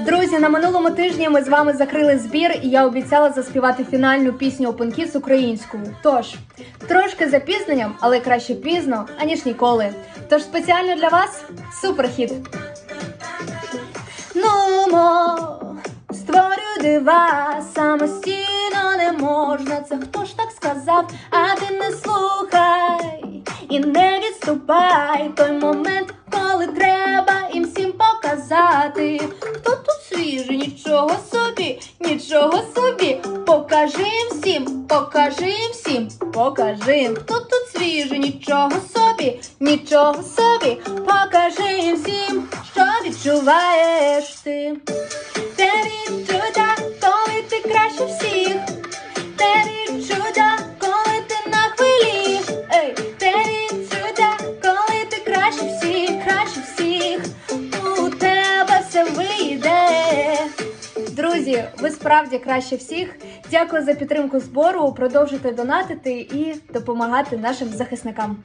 Друзі, на минулому тижні ми з вами закрили збір, і я обіцяла заспівати фінальну пісню Kids українською. Тож трошки запізненням, але краще пізно аніж ніколи. Тож спеціально для вас суперхіт. Нумо, створюй дива, самостійно не можна. Це хто ж так сказав? А ти не слухай і не відступай. Той момент, коли треба їм всім показати. Свіжий, нічого собі, нічого собі. Покажи всім, покажи всім, покажи їм. Хто тут свіжий, нічого собі, нічого собі. Покажи всім, що відчуваєш ти. Друзі, ви справді краще всіх. Дякую за підтримку збору. Продовжуйте донатити і допомагати нашим захисникам.